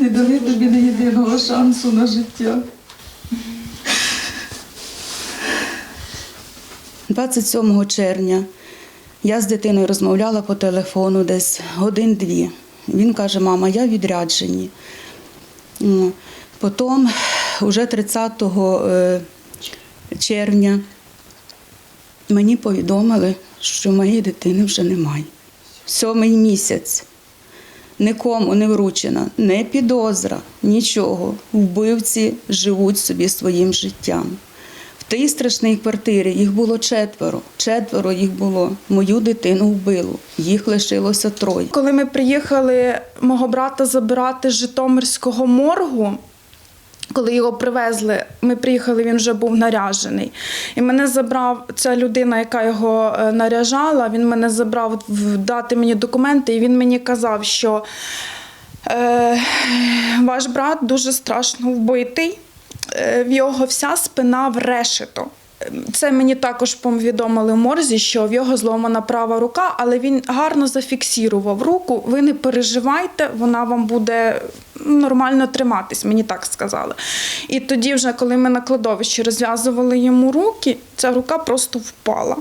Не дали тобі не єдиного шансу на життя. 27 червня я з дитиною розмовляла по телефону десь годин-дві. Він каже, мама, я в відрядженні. М, Потім, уже 30 е, червня, мені повідомили, що моєї дитини вже немає. Сьомий місяць. Нікому не вручена, не підозра, нічого. Вбивці живуть собі своїм життям. В тій страшній квартирі їх було четверо. Четверо їх було. Мою дитину вбило. Їх лишилося троє. Коли ми приїхали мого брата забирати з Житомирського моргу, коли його привезли, ми приїхали, він вже був наряжений. І мене забрав ця людина, яка його е, наряжала. Він мене забрав дати мені документи, і він мені казав, що е, ваш брат дуже страшно вбитий. Е, В його вся спина в решето. Це мені також повідомили морзі, що в його зломана права рука, але він гарно зафіксував руку. Ви не переживайте, вона вам буде нормально триматись, мені так сказали. І тоді, вже коли ми на кладовищі розв'язували йому руки, ця рука просто впала.